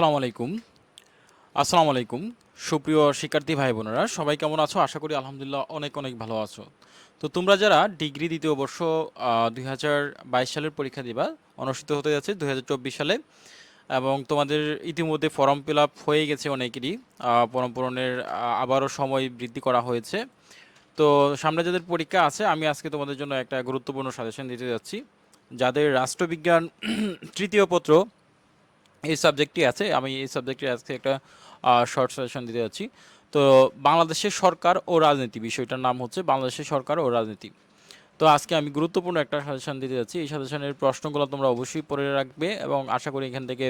আসসালামু আলাইকুম। আসসালামু আলাইকুম। সুপ্রিয় শিক্ষার্থী ভাই বোনেরা, সবাই কেমন আছো? আশা করি আলহামদুলিল্লাহ অনেক অনেক ভালো আছো। তো তোমরা যারা ডিগ্রি দ্বিতীয় বর্ষ দুই হাজার বাইশ সালের পরীক্ষা দিবা, অনুষ্ঠিত হতে যাচ্ছে দুই হাজার চব্বিশ সালে এবং তোমাদের ইতিমধ্যে ফর্ম ফিল আপ হয়ে গেছে অনেকেরই ফর্ম পূরণের আবারও সময় বৃদ্ধি করা হয়েছে। তো সামনে যাদের পরীক্ষা আছে, আমি আজকে তোমাদের জন্য একটা গুরুত্বপূর্ণ সাজেশন দিতে যাচ্ছি। যাদের রাষ্ট্রবিজ্ঞান, তৃতীয় পত্র এই সাবজেক্টটি আছে। আমি এই সাবজেক্টে আজকে একটা শর্ট সাজেশন দিতে যাচ্ছি। তো বাংলাদেশের সরকার ও রাজনীতি বিষয়টার নাম হচ্ছে বাংলাদেশের সরকার ও রাজনীতি। তো আজকে আমি গুরুত্বপূর্ণ একটা সাজেশন দিতে যাচ্ছি। এই সাজেশনের প্রশ্নগুলো তোমরা অবশ্যই পড়ে রাখবে এবং আশা করি এখান থেকে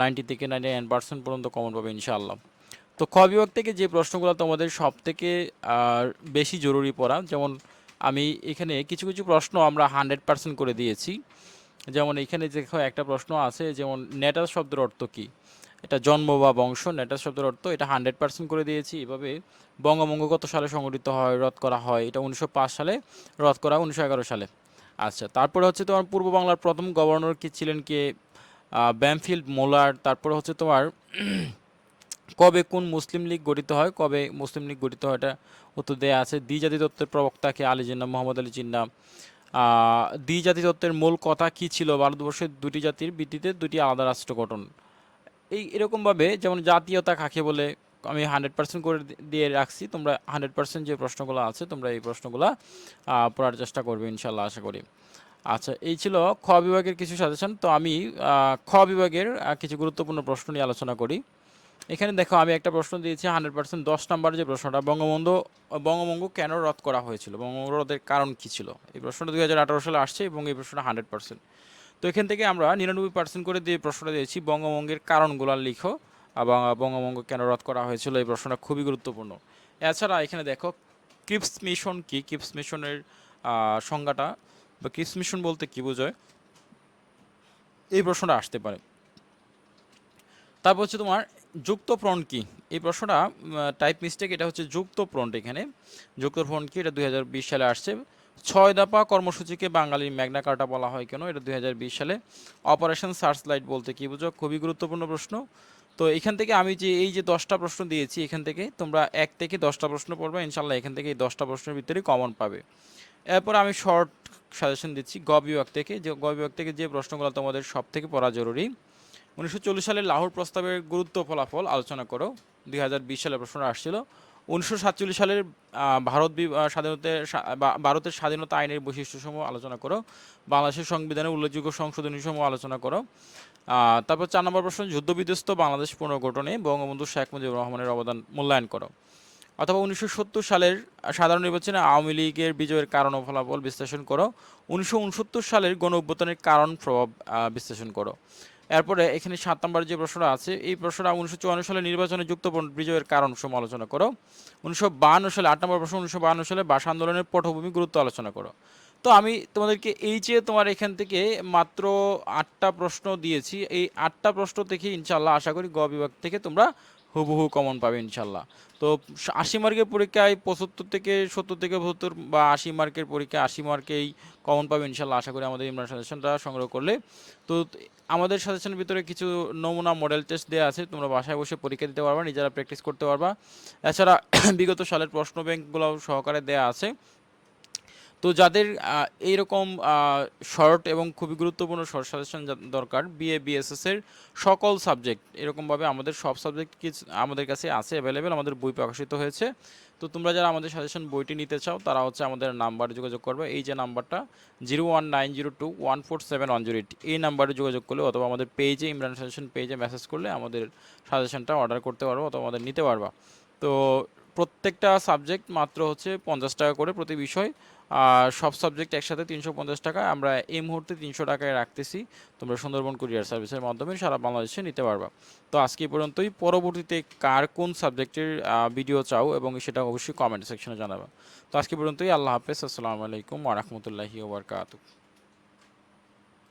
নাইনটি থেকে নাইনটি নাইন পার্সেন্ট পর্যন্ত কমন পাবে ইনশাআল্লাহ। তো ক বিভাগ থেকে যে প্রশ্নগুলো তোমাদের সব থেকে বেশি জরুরি পড়া, যেমন আমি এখানে কিছু কিছু প্রশ্ন আমরা হান্ড্রেড পার্সেন্ট করে দিয়েছি। যেমন এখানে দেখো একটা প্রশ্ন আছে, যেমন নেটাল শব্দের অর্থ কী? এটা জন্ম বা বংশ, নেটাল শব্দের অর্থ এটা হান্ড্রেড পার্সেন্ট করে দিয়েছি। এভাবে বঙ্গভঙ্গ কত সালে সংগঠিত হয়, রদ করা হয়? এটা উনিশশো পাঁচ সালে, রদ করা উনিশশো এগারো সালে। আচ্ছা তারপরে হচ্ছে তোমার পূর্ব বাংলার প্রথম গভর্নর কি ছিলেন কে? Bampfylde molar. তারপরে হচ্ছে তোমার কবে কোন মুসলিম লীগ গঠিত হয়? কবে মুসলিম লীগ গঠিত হয়? এটা উত্তর দেয়া আছে। দ্বিজাতি তত্ত্বের প্রবক্তাকে আলী জিন্না, মোহাম্মদ আলী জিন্না। দ্বিজাতি তত্ত্বের মূল কথা কি ছিল? ভারতবর্ষের দুটি জাতির ভিত্তিতে দুটি আলাদা রাষ্ট্র গঠন। এই এরকমভাবে যেমন জাতীয়তা কাকে বলে, আমি হান্ড্রেড পার্সেন্ট করে দিয়ে রাখছি। তোমরা হান্ড্রেড পার্সেন্ট যে প্রশ্নগুলো আছে, তোমরা এই প্রশ্নগুলো পড়ার চেষ্টা করবে ইনশাল্লাহ আশা করি। আচ্ছা এই ছিল খ বিভাগের কিছু সাজেশন। তো আমি খ বিভাগের কিছু গুরুত্বপূর্ণ প্রশ্ন নিয়ে আলোচনা করি। এখানে দেখো, আমি একটা প্রশ্ন দিয়েছি, হান্ড্রেড পার্সেন্ট দশ নম্বর যে প্রশ্নটা, বঙ্গবন্ধু, বঙ্গবঙ্গু কেন রদ করা হয়েছিল? বঙ্গবঙ্গু রদের কারণ কী ছিল? এই প্রশ্নটা দুই হাজার আঠারো সালে আসছে এবং এই প্রশ্নটা হান্ড্রেড পার্সেন্ট। তো এখান থেকে আমরা নিরানব্বই পার্সেন্ট করে দিয়ে প্রশ্নটা দিয়েছি, বঙ্গবঙ্গের কারণগুলো লিখো, এবং বঙ্গবঙ্গ কেন রদ করা হয়েছিল, এই প্রশ্নটা খুবই গুরুত্বপূর্ণ। এছাড়া এখানে দেখো, ক্রিপস মিশন কি? ক্রিপস মিশনের সংজ্ঞাটা, বা ক্রিপস মিশন বলতে কি বোঝায়? এই প্রশ্নটা আসতে পারে। তারপর হচ্ছে তোমার যুক্ত ফ্রন্ট কি? এই প্রশ্নটা টাইপ মিস্টেক এটা হচ্ছে যুক্ত ফ্রন্ট এখানে। যুক্ত ফ্রন্ট কি? এটা দুই হাজার বিশ সালে আসছে। ছয় দফা কর্মসূচিকে বাঙালির ম্যাগনা কার্টা বলা হয় কেন? এটা দু হাজার বিশ সালে। অপারেশন সার্চ লাইট বলতে কি বুঝো? খুবই গুরুত্বপূর্ণ প্রশ্ন। তো এখান থেকে আমি যে, এই যে দশটা প্রশ্ন দিয়েছি এখান থেকে, তোমরা এক থেকে দশটা প্রশ্ন পড়বে ইনশাল্লাহ এখান থেকে এই দশটা প্রশ্নের ভিতরে কমন পাবে। এরপর আমি শর্ট সাজেশন দিচ্ছি গ বিভাগ থেকে। যে গ বিভাগ থেকে যে প্রশ্নগুলো তোমাদের সব থেকে পড়া জরুরি উনিশশো চল্লিশ সালের লাহোর প্রস্তাবের গুরুত্ব ফলাফল আলোচনা করো। দুই হাজার বিশ সালে প্রশ্নটা আসছিল। উনিশশো সাতচল্লিশ সালের ভারত স্বাধীনতার ভারতের স্বাধীনতা আইনের বৈশিষ্ট্যসমূহ আলোচনা করো। বাংলাদেশের সংবিধানের উল্লেখযোগ্য সংশোধনী সমূহ আলোচনা করো। তারপর চার নম্বর প্রশ্ন, যুদ্ধবিধ্বস্ত বাংলাদেশ পুনর্গঠনে বঙ্গবন্ধু শেখ মুজিবুর রহমানের অবদান মূল্যায়ন করো। অথবা উনিশশো সত্তর সালের সাধারণ নির্বাচনে আওয়ামী লীগের বিজয়ের কারণ ও ফলাফল বিশ্লেষণ করো। উনিশশো উনসত্তর সালের গণ অভ্যুত্থানের কারণ প্রভাব বিশ্লেষণ করো। এরপরে এখানে সাত নম্বর যে প্রশ্নটা আছে, এই প্রশ্নটা উনিশশো চুয়ান্ন সালে নির্বাচনে যুক্ত বিজয়ের কারণ সমূহ আলোচনা করো। উনিশশো সালে, আট নম্বর প্রশ্ন, উনিশশো সালে ভাষা আন্দোলনের পটভূমি গুরুত্ব আলোচনা করো। তো আমি তোমাদেরকে এই যে তোমার এখান থেকে মাত্র আটটা প্রশ্ন দিয়েছি, এই আটটা প্রশ্ন থেকে ইনশাল্লাহ আশা করি গ বিভাগ থেকে তোমরা হুবহু কমন পাবে ইনশাল্লাহ। তো আশি মার্কের পরীক্ষায় পঁচাত্তর থেকে সত্তর থেকে পঁচাত্তর বা আশি মার্কের পরীক্ষায় আশি মার্কেই কমন পাবে ইনশাল্লাহ আশা করি আমাদের ইমরান সাজেশনটা সংগ্রহ করলে। তো আমাদের সাজেশনের ভিতরে কিছু নমুনা মডেল টেস্ট দেওয়া আছে, তোমরা বাসায় বসে পরীক্ষা দিতে পারবা, নিজেরা প্র্যাকটিস করতে পারবা। এছাড়া বিগত সালের প্রশ্ন ব্যাংকগুলো সহকারে দেওয়া আছে। তো যাদের এইরকম শর্ট এবং খুবই গুরুত্বপূর্ণ শর্ট সাজেশন দরকার বিএ বিএসএস এর সকল সাবজেক্ট, এরকমভাবে আমাদের সব সাবজেক্ট আমাদের কাছে আছে অ্যাভেলেবেল আমাদের বই প্রকাশিত হয়েছে। তো তোমরা যারা আমাদের সাজেশন বইটি নিতে চাও, তারা হচ্ছে আমাদের নাম্বারে যোগাযোগ করবে। এই যে নাম্বারটা zero one nine zero two one four seven one zero eight এই নাম্বারে যোগাযোগ করলে অথবা আমাদের পেজে, ইমরান সাজেশন পেজে মেসেজ করলে আমাদের সাজেশনটা অর্ডার করতে পারব অথবা আমাদের নিতে পারবা। তো প্রত্যেকটা সাবজেক্ট মাত্র হচ্ছে পঞ্চাশ টাকা করে প্রতি বিষয়। আর সব সাবজেক্ট একসাথে তিনশো পঞ্চাশ টাকা। আমরা এই মুহূর্তে তিনশো টাকায় রাখতেছি। তোমরা সুন্দরবন কুরিয়ার সার্ভিসের মাধ্যমে সারা বাংলাদেশে নিতে পারবা। তো আজকে পর্যন্তই। পরবর্তীতে কার কোন সাবজেক্টের ভিডিও চাও এবং সেটা অবশ্যই কমেন্ট সেকশনে জানাবা। তো আজকে পর্যন্তই। আল্লাহ হাফেজ। আসসালামু আলাইকুম ওরহমতুল্লাহি ওবরকাতু